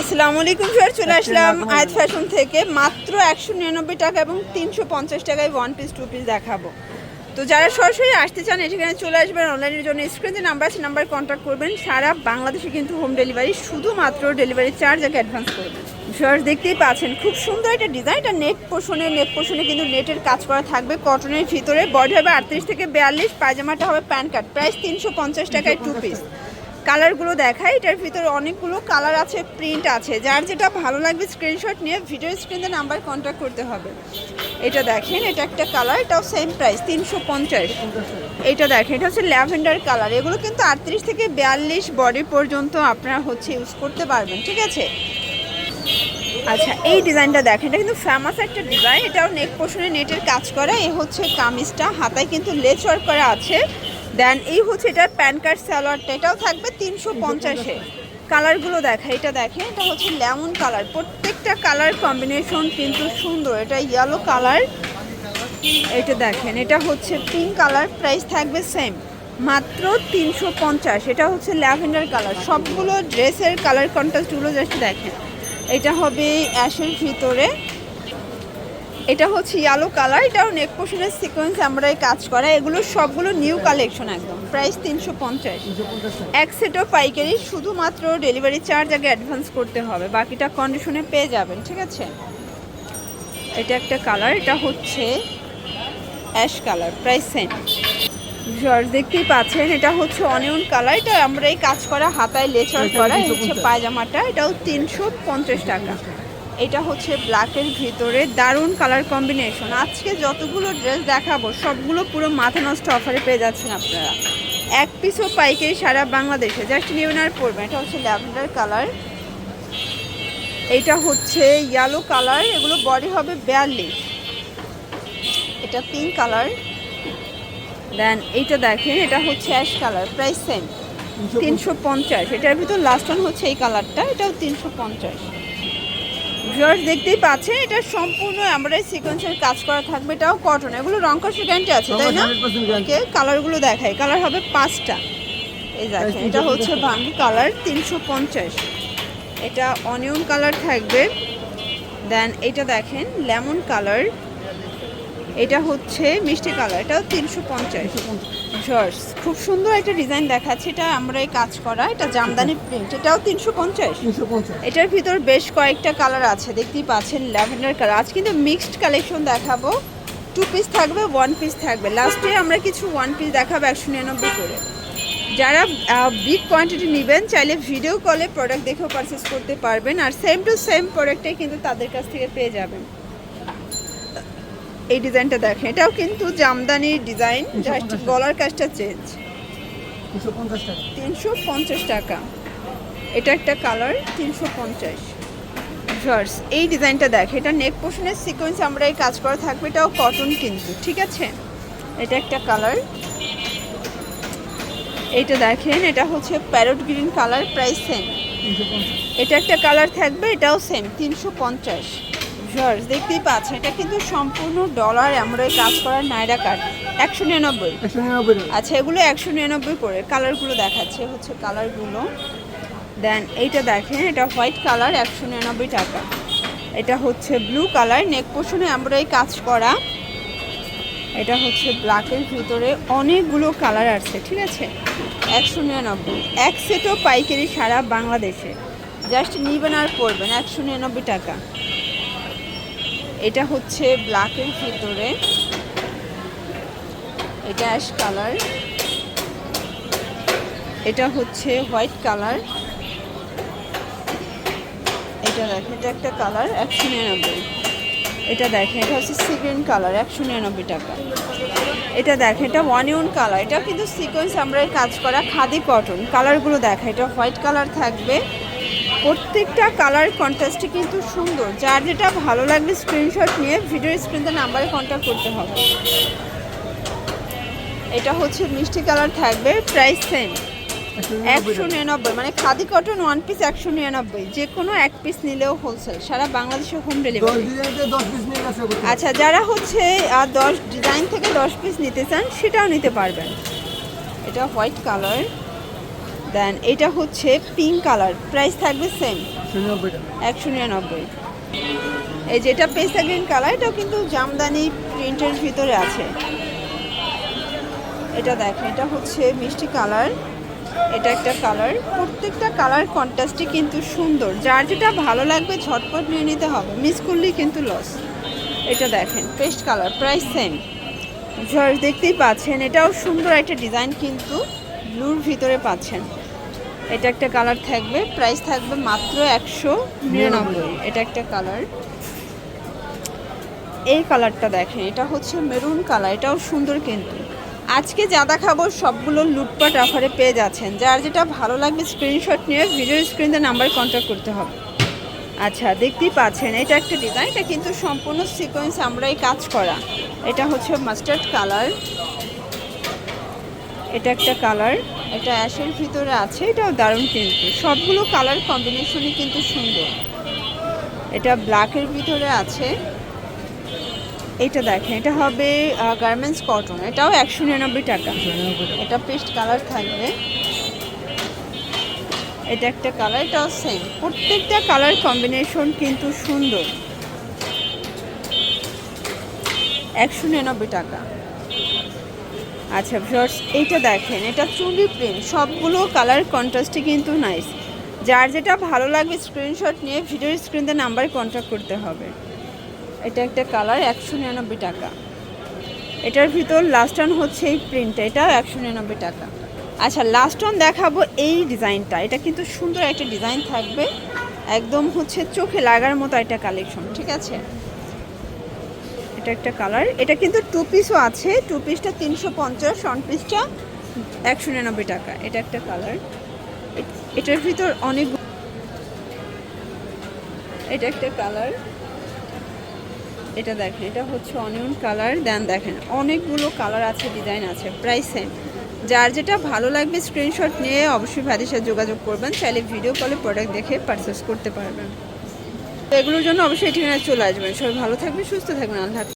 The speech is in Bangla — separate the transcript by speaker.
Speaker 1: আসসালামু আলাইকুম স্যার চলে আসলাম আয়াত ফ্যাশন থেকে। মাত্র একশো নিরানব্বই টাকা এবং তিনশো পঞ্চাশ টাকায় ওয়ান পিস টু পিস দেখাবো। তো যারা সরাসরি আসতে চান এখানে চলে আসবেন অনলাইনের জন্য। স্ক্রিনে নাম্বার আছে নাম্বার কন্ট্যাক্ট করবেন। সারা বাংলাদেশে কিন্তু হোম ডেলিভারি শুধুমাত্র ডেলিভারি চার্জ আগে অ্যাডভান্স করবেন স্যার দেখতেই পাচ্ছেন খুব সুন্দর একটা ডিজাইন এটা নেক পোষণে নেক পোষণে কিন্তু নেটের কাজ করা থাকবে। কটনের ভিতরে বডি হবে আটত্রিশ থেকে বিয়াল্লিশ পায়জামাটা হবে প্যান কার্ড প্রাইস তিনশো পঞ্চাশ টাকায় টু পিস কালারগুলো দেখায় এটার ভিতরে অনেকগুলো কালার আছে, প্রিন্ট আছে। যার যেটা ভালো লাগবে স্ক্রিনশট নিয়ে ভিডিও স্ক্রিনে নাম্বার কন্ট্যাক্ট করতে হবে। এটা দেখেন, এটা একটা কালার, এটাও সেম প্রাইস তিনশো পঞ্চাশ। এটা দেখেন, এটা হচ্ছে ল্যাভেন্ডার কালার। এগুলো কিন্তু আটত্রিশ থেকে বিয়াল্লিশ বডি পর্যন্ত আপনারা হচ্ছে ইউজ করতে পারবেন, ঠিক আছে? আচ্ছা এই ডিজাইনটা দেখেন, এটা কিন্তু ফেমাস একটা ডিজাইন এটাও নেক পোষণে নেটের কাজ করা, এ হচ্ছে কামিজটা, হাতায় কিন্তু লেস ওয়ার্ক করা আছে। দেন এই হচ্ছে এটার প্যান কার্ড সালোয়ারটা এটাও থাকবে তিনশো পঞ্চাশে। কালারগুলো দেখা, এটা দেখেন এটা হচ্ছে লেমন কালার। প্রত্যেকটা কালার কম্বিনেশন কিন্তু সুন্দর, এটা ইয়েলো কালার। এটা দেখেন, এটা হচ্ছে পিঙ্ক কালার প্রাইস থাকবে সেম মাত্র তিনশো পঞ্চাশ, এটা হচ্ছে ল্যাভেন্ডার কালার। সবগুলো ড্রেসের কালার কন্ট্রাস্টগুলো জাস্ট দেখেন। এটা হবে অ্যাশের ভিতরে। এটা হচ্ছে ইয়েলো কালার এটাও নেক পোশনের সিকোয়েন্স আমরা এই কাজ করা। এগুলো সবগুলো নিউ কালেকশন একদম। প্রাইস তিনশো পঞ্চাশ। এক সেটও পাইকারি শুধুমাত্র ডেলিভারি চার্জ আগে অ্যাডভান্স করতে হবে। বাকিটা কন্ডিশনে পেয়ে যাবেন ঠিক আছে? এটা একটা কালার এটা হচ্ছে ash colour price same georgette দেখতেই পাচ্ছেন এটা হচ্ছে অনিয়ন কালার এটা আমরা এই কাজ করা হাতায় লেচার করা এই হচ্ছে পায়জামাটা এটাও তিনশো পঞ্চাশ টাকা। এটা হচ্ছে ব্ল্যাকের ভিতরে দারুণ কালার কম্বিনেশন আজকে যতগুলো ড্রেস দেখাবো সবগুলো পুরো মাথা নষ্ট অফারে পেয়ে যাচ্ছেন আপনারা। এক পিসও পাইকারি সারা বাংলাদেশে জাস্ট নিউন আর পড়বেন এটা হচ্ছে ল্যাভেন্ডার কালার এটা হচ্ছে ইয়েলো কালার এগুলো বডি হবে বিয়াল্লিশ। এটা পিঙ্ক কালার দেন এইটা দেখেন এটা হচ্ছে অ্যাশ কালার প্রাইস সেম তিনশো পঞ্চাশ। এটার ভিতর লাস্ট ওয়ান হচ্ছে এই কালারটা এটাও তিনশো পঞ্চাশ। ভিউয়ার্স দেখতেই পাচ্ছেন এটা সম্পূর্ণ আমরা সিকোয়েন্সের কাজ করা থাকবে। এটাও কটন এগুলো রং কষের গ্যারান্টি আছে তাই না? ওকে কালারগুলো দেখাই। কালার হবে পাঁচটা। এই দেখেন এটা হচ্ছে ভাঙ্গি কালার তিনশো পঞ্চাশ। এটা অনিয়ন কালার থাকবে। দেন এটা দেখেন লেমন কালার এটা হচ্ছে মিষ্টি কালার এটাও তিনশো পঞ্চাশ। জর্জ খুব সুন্দর একটা ডিজাইন দেখাচ্ছে। এটা আমরা এই কাজ করা এটা জামদানি প্রিন্ট এটাও তিনশো পঞ্চাশ? এটার ভিতর বেশ কয়েকটা কালার আছে দেখতেই পাচ্ছেন ল্যাভেন্ডার কালার আজ কিন্তু মিক্সড কালেকশন দেখাবো। টু পিস থাকবে ওয়ান পিস থাকবে। লাস্টে আমরা কিছু ওয়ান পিস দেখাবো একশো নিরানব্বই করে। যারা বিগ কোয়ান্টিটি নেবেন চাইলে ভিডিও কলে প্রোডাক্ট দেখেও পারচেস করতে পারবেন। আর সেম টু সেম প্রোডাক্টটাই কিন্তু তাদের কাছ থেকে পেয়ে যাবেন। এই ডিজাইনটা দেখেন। এটাও কিন্তু জামদানির ডিজাইন জাস্ট গলার কাজটা চেঞ্জ তিনশো পঞ্চাশ টাকা। এটা একটা কালার তিনশো পঞ্চাশ। ভার্স এই ডিজাইনটা দেখ এটা নেক পোশনের সিকোয়েন্স আমরা এই কাজ করা থাকবে। এটাও কটন কিন্তু ঠিক আছে? এটা একটা কালার এইটা দেখেন এটা হচ্ছে parrot green colour price same এটা একটা কালার থাকবে এটাও সেম তিনশো পঞ্চাশ। জর্জ দেখতেই পাচ্ছেন এটা কিন্তু সম্পূর্ণ ডলার আমরা কাজ করার নাইরা কাট একশো নিরানব্বই। আচ্ছা এগুলো একশো নিরানব্বই করে কালারগুলো দেখাচ্ছে হচ্ছে কালারগুলো দেন এইটা দেখেন এটা হোয়াইট কালার একশো নিরানব্বই টাকা। এটা হচ্ছে ব্লু কালার নেক পোষণে আমরা এই কাজ করা। এটা হচ্ছে ব্ল্যাকের ভিতরে অনেকগুলো কালার আছে ঠিক আছে? একশো নিরানব্বই। এক সেটও পাইকারি সারা বাংলাদেশে। জাস্ট নিবেন আর পড়বেন একশো নিরানব্বই টাকা। এটা হচ্ছে ব্ল্যাকের ভিতরে। এটা অ্যাশ কালার এটা হচ্ছে হোয়াইট কালার এটা দেখেন, এটা একটা কালার একশো নিরানব্বই। এটা দেখেন, এটা হচ্ছে সিগ্রিন কালার একশো নিরানব্বই টাকা। এটা দেখেন, এটা ওয়ান ইউন কালার এটা কিন্তু সিকোয়েন্স আমরা কাজ করা খাদি কটন কালারগুলো দেখা এটা হোয়াইট কালার থাকবে। প্রত্যেকটা কালার কন্ট্রাস্টে কিন্তু সুন্দর। যার যেটা ভালো লাগবে স্ক্রিনশট নিয়ে ভিডিও স্ক্রিনতে নাম্বারে কন্ট্যাক্ট করতে হবে। এটা হচ্ছে মিষ্টি কালার থাকবে প্রাইস সেম একশো নিরানব্বই মানে খাদি কটন ওয়ান পিস একশো নিরানব্বই। যে কোনো এক পিস নিলেও হোলসেল সারা বাংলাদেশে হোম ডেলিভারি আচ্ছা যারা হচ্ছে আর দশ ডিজাইন থেকে দশ পিস নিতে চান সেটাও নিতে পারবেন। এটা হোয়াইট কালার দেন এটা হচ্ছে পিঙ্ক কালার প্রাইস থাকবে সেম একশো নিরানব্বই। এই যেটা পেস্তা গ্রিন কালার এটাও কিন্তু জামদানি প্রিন্টের ভিতরে আছে। এটা দেখেন এটা হচ্ছে মিষ্টি কালার এটা একটা কালার প্রত্যেকটা কালার কন্ট্রাস্টই কিন্তু সুন্দর। যার যেটা ভালো লাগবে ঝটপট নিয়ে নিতে হবে। মিস করলেই কিন্তু লস এটা দেখেন paste colour price same georgette দেখতেই পাচ্ছেন এটাও সুন্দর একটা ডিজাইন কিন্তু ব্লুর ভিতরে পাচ্ছেন। এটা একটা কালার থাকবে। প্রাইস থাকবে মাত্র একশো নিরানব্বই। এটা একটা কালার। এই কালারটা দেখেন, এটা হচ্ছে মেরুন কালার, এটাও সুন্দর কিন্তু। আজকে যা দেখাবো সবগুলো লুটপাট অফারে পেয়ে যাচ্ছেন। যার যেটা ভালো লাগবে স্ক্রিনশট নিয়ে ভিডিও স্ক্রিনে নাম্বার কন্ট্যাক্ট করতে হবে। আচ্ছা দেখতেই পাচ্ছেন, এটা একটা ডিজাইন এটা কিন্তু সম্পূর্ণ সিকোয়েন্স আমরাই কাজ করা। এটা হচ্ছে মাস্টার্ড কালার এটা একটা কালার। এটা অ্যাশের ভিতরে আছে এটাও দারুণ কিন্তু। সবগুলো কালার কম্বিনেশনই কিন্তু সুন্দর। এটা ব্ল্যাকের ভিতরে আছে। এটা দেখেন এটা হবে গার্মেন্টস কটন এটাও একশো নিরানব্বই টাকা। এটা পেস্ট কালার থাকবে। এটা একটা কালার এটাও সেম প্রত্যেকটা কালার কম্বিনেশন কিন্তু সুন্দর। একশো নিরানব্বই টাকা। আচ্ছা ভিউয়ার্স, এইটা দেখেন, এটা চুলি প্রিন্ট সবগুলো কালার কন্ট্রাস্টে কিন্তু নাইস যার যেটা ভালো লাগবে স্ক্রিনশট নিয়ে ভিডিওর স্ক্রিনতে নাম্বার কন্ট্যাক্ট করতে হবে। এটা একটা কালার একশো নিরানব্বই টাকা। এটার ভিতর লাস্ট অন হচ্ছে এই প্রিন্টটা এটা একশো নিরানব্বই টাকা। আচ্ছা লাস্ট অন দেখাবো এই ডিজাইনটা এটা কিন্তু সুন্দর একটা ডিজাইন থাকবে। একদম হচ্ছে চোখে লাগার মতো একটা কালেকশন ঠিক আছে? এটা একটা কালার। এটা কিন্তু টু পিসও আছে। টু পিসটা তিনশো পঞ্চাশ ওয়ান পিসটা একশো নিরানব্বই টাকা। এটা একটা কালার। এটার ভিতর অনেক এটা একটা কালার। এটা দেখেন, এটা হচ্ছে অনিয়ন কালার। দেন দেখেন, অনেকগুলো কালার আছে ডিজাইন আছে, প্রাইস সেম যার যেটা ভালো লাগবে স্ক্রিনশট নিয়ে অবশ্যই ভাইদের সাথে যোগাযোগ করবেন। চাইলে ভিডিও কলে প্রোডাক্ট দেখে পারচেস করতে পারবেন। তো এগুলোর জন্য অবশ্যই ঠিকানায় চলে আসবেন। সবাই ভালো থাকবেন, সুস্থ থাকবেন। আল্লাহ।